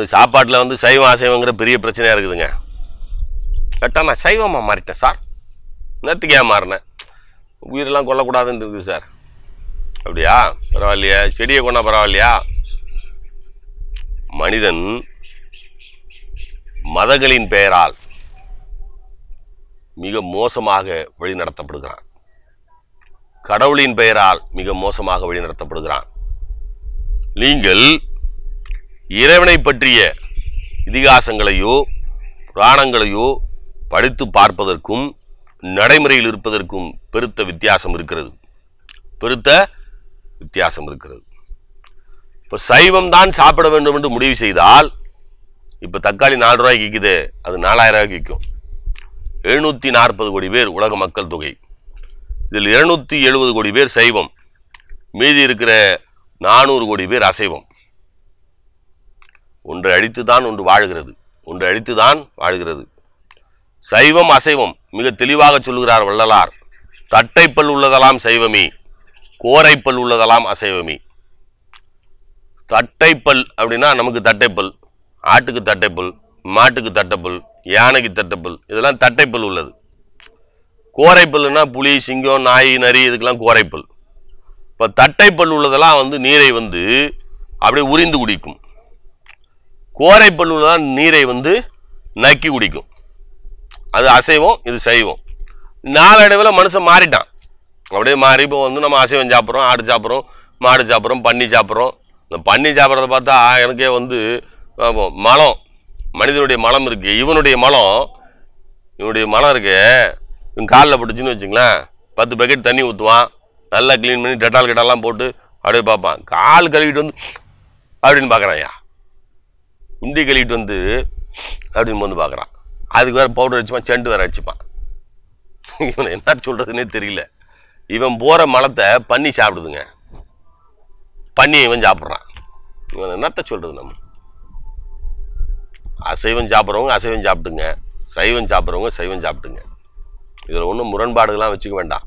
இந்த சாப்பாட்டில் வந்து சைவம் அசைவங்கிற பெரிய பிரச்சனையாக இருக்குதுங்க. கரெக்டாக நான் சைவமாக மாறிட்டேன் சார். நேற்றுக்கு மாறினேன் உயிரெல்லாம் கொல்லக்கூடாதுன்னு இருக்குது சார். அப்படியா? பரவாயில்லையா. செடியை கொண்டா பரவாயில்லையா? மனிதன் மதங்களின் பெயரால் மிக மோசமாக வழிநடத்தப்படுகிறான். கடவுளின் பெயரால் மிக மோசமாக வழிநடத்தப்படுகிறான். நீங்கள் இறைவனை பற்றிய இதிகாசங்களையோ புராணங்களையோ படித்து பார்ப்பதற்கும் நடைமுறையில் இருப்பதற்கும் பெருத்த வித்தியாசம் இருக்கிறது. பெருத்த வித்தியாசம் இருக்கிறது. இப்போ சைவம் தான் சாப்பிட வேண்டும் என்று முடிவு செய்தால் இப்போ தக்காளி நாலு ரூபாய்க்கு விற்குது அது நாலாயிரம் ரூபாய்க்கு விற்கும் எழுநூற்றி நாற்பது கோடி பேர் உலக மக்கள் தொகை. இதில் இருநூற்றி எழுபது கோடி பேர் சைவம். மீதி இருக்கிற நானூறு கோடி பேர் அசைவம். ஒன்றை அழித்து தான் ஒன்று வாழுகிறது ஒன்று அழித்து தான் வாழ்கிறது. சைவம் அசைவம் மிக தெளிவாக சொல்லுகிறார் வள்ளலார். தட்டைப்பல் உள்ளதெல்லாம் சைவமே கோரைப்பல் உள்ளதெல்லாம் அசைவமே. தட்டைப்பல் அப்படின்னா நமக்கு தட்டைப்பல் ஆட்டுக்கு தட்டைப்பல் மாட்டுக்கு தட்டைப்பல் யானைக்கு தட்டைப்பல் இதெல்லாம் தட்டைப்பல் உள்ளது. கோரைப்பல்னா புலி சிங்கம் நாய் நரி இதுக்கெல்லாம் கோரைப்பல். இப்போ தட்டைப்பல் உள்ளதெல்லாம் வந்து நீரை வந்து அப்படியே உறிந்து குடிக்கும். கோரை பல்லு தான் நீரை வந்து நக்கி குடிக்கும். அது அசைவம் இது சைவம் நாளடைவில் மனுஷன் மாறிட்டான். அப்படியே மாறி இப்போ வந்து நம்ம அசைவம் சாப்பிட்றோம் ஆடு சாப்பிட்றோம் மாடு சாப்பிட்றோம் பன்னி சாப்பிட்றோம். இந்த பன்னி சாப்பிட்றத பார்த்தா எனக்கே வந்து மலம் மனிதனுடைய மலம் இருக்குது இவனுடைய மலம் இவனுடைய மலம் இருக்கு. இவன் காலில் பிடிச்சின்னு வச்சுங்களேன் பத்து பக்கெட் தண்ணி ஊற்றுவான் நல்லா க்ளீன் பண்ணி டெட்டால் கெட்டாலாம் போட்டு அப்படியே பார்ப்பான். கால் கழுவிட்டு வந்து அப்படின்னு பார்க்குறான் உண்டி கழுவிட்டு வந்து அப்படின்னு வந்து பார்க்குறான். அதுக்கு வேறு பவுடர் அடிச்சுப்பான் செண்டு வேறு அடிச்சுப்பான். இவனை என்ன சொல்கிறதுனே தெரியல. இவன் போகிற மலத்தை பண்ணி சாப்பிடுதுங்க. பண்ணி இவன் சாப்பிட்றான். இவன் என்னத்த சொல்கிறது நம்ம? அசைவம் சாப்பிட்றவங்க அசைவம் சாப்பிட்டுங்க சைவம் சாப்பிட்றவங்க சைவம் சாப்பிட்டுங்க இதில் ஒன்றும் முரண்பாடுகள்லாம் வச்சுக்க வேண்டாம்.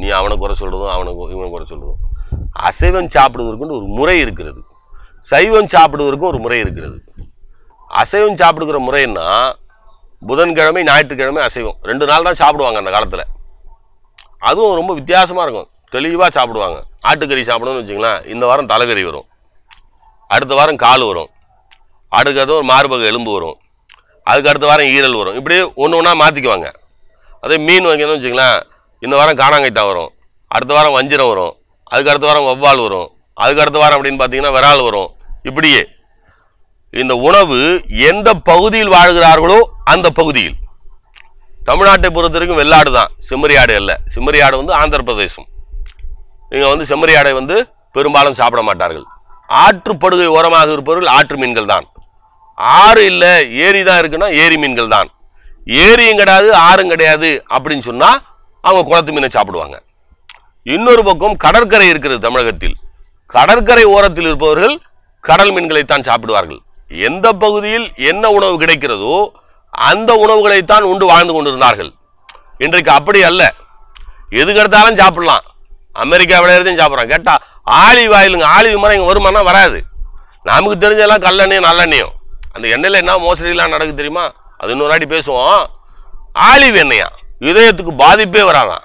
நீ அவனை குறை சொல்கிறதும் அவனை இவனை குறை சொல்கிறதும் அசைவம் சாப்பிடுவதற்குன்னு ஒரு முறை இருக்கிறது. சைவம் சாப்பிடுவதற்கும் ஒரு முறை இருக்கிறது. அசைவம் சாப்பிடுக்கிற முறைன்னா புதன்கிழமை ஞாயிற்றுக்கிழமை அசைவம். ரெண்டு நாள் தான் சாப்பிடுவாங்க அந்த காலத்தில். அதுவும் ரொம்ப வித்தியாசமாக இருக்கும். தெளிவாக சாப்பிடுவாங்க. ஆட்டுக்கறி சாப்பிடணும்னு வச்சுங்களேன் இந்த வாரம் தலைக்கறி வரும். அடுத்த வாரம் கால் வரும். அடுத்தது ஒரு மார்பக எலும்பு வரும். அதுக்கு அடுத்த வாரம் ஈரல் வரும். இப்படியே ஒன்று ஒன்றா மாற்றிக்குவாங்க அதே மீன் வைக்கணும்னு வச்சுங்களேன் இந்த வாரம் காணாங்கைத்தா வரும். அடுத்த வாரம் வஞ்சிரம் வரும். அதுக்கு அடுத்த வாரம் வவ்வால் வரும். அதுக்கு அடுத்த வாரம் அப்படின்னு பார்த்தீங்கன்னா விரால் வரும். இப்படியே. இந்த உணவு எந்த பகுதியில் வாழ்கிறார்களோ அந்த பகுதியில். தமிழ்நாட்டை பொறுத்த வரைக்கும் வெள்ளாடு தான் செம்மறியாடு அல்ல. செம்மறியாடு வந்து ஆந்திர பிரதேசம் இங்கே வந்து செம்மறியாடை வந்து பெரும்பாலும் சாப்பிட மாட்டார்கள். ஆற்றுப்படுகை ஓரமாக இருப்பவர்கள் ஆற்று மீன்கள் தான். ஆறு இல்லை ஏரி தான் இருக்குன்னா ஏரி மீன்கள் தான். ஏரியும் கிடையாது ஆறும் கிடையாது அப்படின்னு சொன்னால் அவங்க குளத்து மீனை சாப்பிடுவாங்க. இன்னொரு பக்கம் கடற்கரை இருக்கிறது தமிழகத்தில். கடற்கரை ஓரத்தில் இருப்பவர்கள் கடல் மீன்களைத்தான் சாப்பிடுவார்கள். எந்த பகுதியில் என்ன உணவு கிடைக்கிறதோ அந்த உணவுகளைத்தான் உண்டு வாழ்ந்து கொண்டிருந்தார்கள். இன்றைக்கு அப்படி அல்ல. எது கிடைத்தாலும் சாப்பிடலாம். அமெரிக்கா விளையாடுறதையும் சாப்பிட்றான் கேட்டால் ஆலிவ் ஆயிலுங்க ஆலிவ் மரம் இங்கே வருமானா வராது. நமக்கு தெரிஞ்செல்லாம் கல்லெண்ணையும் நல்லெண்ணையும். அந்த எண்ணெயில் என்ன மோசடிலாம் நடக்குது தெரியுமா? அது இன்னொரு ஆடி பேசுவோம். ஆலிவ் எண்ணெயா? இதயத்துக்கு பாதிப்பே வராதான்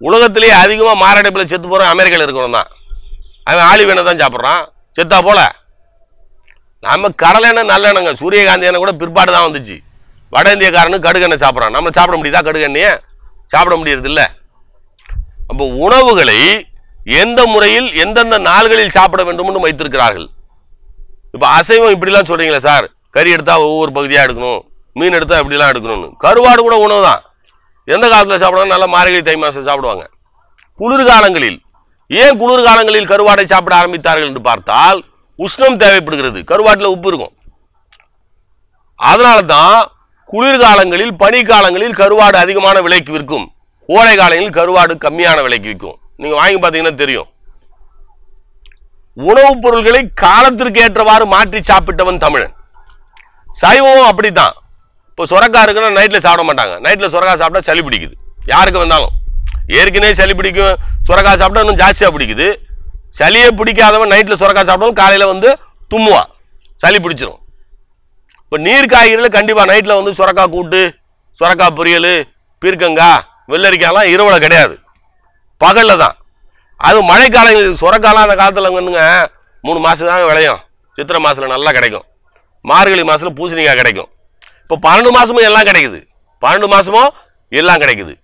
உலகத்திலேயே அதிகமாக மாரடைப்பில் செத்து போகிறோம் அமெரிக்காவில் இருக்கிறவன் தான் அவன் ஆலிவ் எண்ணெய் தான் சாப்பிட்றான். செத்தா போல? நம்ம கடலெண்ணெய் எண்ணெய் சூரியகாந்தி எண்ணெய் கூட பிற்பாடு தான் வந்துச்சு. வட இந்தியக்காரனு கடுகெண்ணெய் சாப்பிட்றான். நம்ம சாப்பிட முடியுதா கடுகெண்ணெயை சாப்பிட முடியறது இல்லை அப்போ உணவுகளை எந்த முறையில் எந்தெந்த நாள்களில் சாப்பிட வேண்டும்னு வைத்திருக்கிறார்கள்? இப்போ அசைவம் இப்படிலாம் சொல்கிறீங்களா சார். கறி எடுத்தால் ஒவ்வொரு பகுதியாக எடுக்கணும். மீன் எடுத்தால் இப்படிலாம் எடுக்கணும்னு. கருவாடு கூட உணவு தான். எந்த காலத்தில் சாப்பிடுவாங்க நல்லா மார்கழி தை மாதம் சாப்பிடுவாங்க. குளிர்காலங்களில். ஏன் குளிர்காலங்களில் கருவாடை சாப்பிட ஆரம்பித்தார்கள் என்று பார்த்தால் உஷ்ணம் தேவைப்படுகிறது. கருவாட்டில் உப்பு இருக்கும். அதனால தான் குளிர்காலங்களில் பனிக்காலங்களில் கருவாடு அதிகமான விலைக்கு விற்கும். கோடை காலங்களில் கருவாடு கம்மியான விலைக்கு விற்கும். நீங்கள் வாங்கி பார்த்தீங்கன்னா தெரியும். உணவுப் பொருள்களை காலத்திற்கு ஏற்றவாறு மாற்றி சாப்பிட்டவன் தமிழன். சைவமும் அப்படித்தான். இப்போ சுரக்கா இருக்குன்னா நைட்டில் சாப்பிட மாட்டாங்க. நைட்டில் சுரக்கா சாப்பிட்டா சளி பிடிக்குது. யாருக்கு வந்தாலும். ஏற்கனவே சளி பிடிக்கும். சுரக்கா சாப்பிட்டா இன்னும் ஜாஸ்தியாக பிடிக்குது. சளியே பிடிக்காதவன் நைட்டில் சுரக்காய் சாப்பிட்டாலும் காலையில் வந்து தும்முவான் சளி பிடிச்சிரும். இப்போ நீர் காய்கறிகள் கண்டிப்பாக நைட்டில் வந்து சுரக்காய் கூட்டு சுரக்காய் பொரியல் பீர்க்கங்காய் வெள்ளரிக்காயெல்லாம் இரவில் கிடையாது. பகலில் தான். அது மழைக்காலம் சுரக்காலாம் அந்த காலத்தில் வந்துங்க மூணு மாதம் தான் விளையும். சித்திரை மாதத்தில் நல்லா கிடைக்கும். மார்கழி மாதத்தில் பூசணிக்காய் கிடைக்கும். இப்போ பன்னெண்டு மாதமும் எல்லாம் கிடைக்குது. பன்னெண்டு மாதமும் எல்லாம் கிடைக்குது.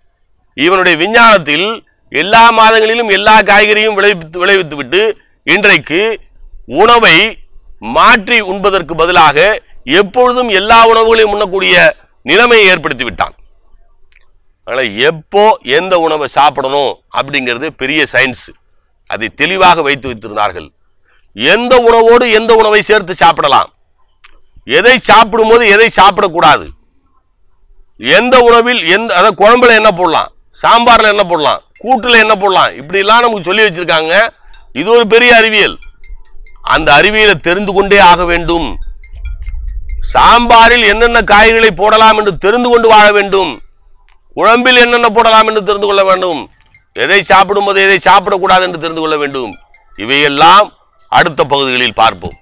இவனுடைய விஞ்ஞானத்தில் எல்லா மாதங்களிலும் எல்லா காய்கறியும் விளைவித்து விளைவித்துவிட்டு இன்றைக்கு உணவை மாற்றி உண்பதற்கு பதிலாக எப்பொழுதும் எல்லா உணவுகளையும் உண்ணக்கூடிய நிலைமையை ஏற்படுத்தி விட்டான் அதனால் எப்போ எந்த உணவை சாப்பிடணும் அப்படிங்கிறது பெரிய சயின்ஸ் அதை தெளிவாக வைத்து வைத்திருந்தார்கள். எந்த உணவோடு எந்த உணவை சேர்த்து சாப்பிடலாம்? எதை சாப்பிடும்போது எதை சாப்பிடக்கூடாது? எந்த உணவில் எந்த அதாவது குழம்புல என்ன போடலாம்? சாம்பாரில் என்ன போடலாம்? கூட்டில் என்ன போடலாம்? இப்படிலாம் நமக்கு சொல்லி வச்சுருக்காங்க. இது ஒரு பெரிய அறிவியல். அந்த அறிவியலை தெரிந்து கொண்டே ஆக வேண்டும். சாம்பாரில் என்னென்ன காய்களை போடலாம் என்று தெரிந்து கொண்டு வாழ வேண்டும். குழம்பில் என்னென்ன போடலாம் என்று தெரிந்து கொள்ள வேண்டும். எதை சாப்பிடும்போது எதை சாப்பிடக்கூடாது என்று தெரிந்து கொள்ள வேண்டும். இவையெல்லாம் அடுத்த பகுதிகளில் பார்ப்போம்.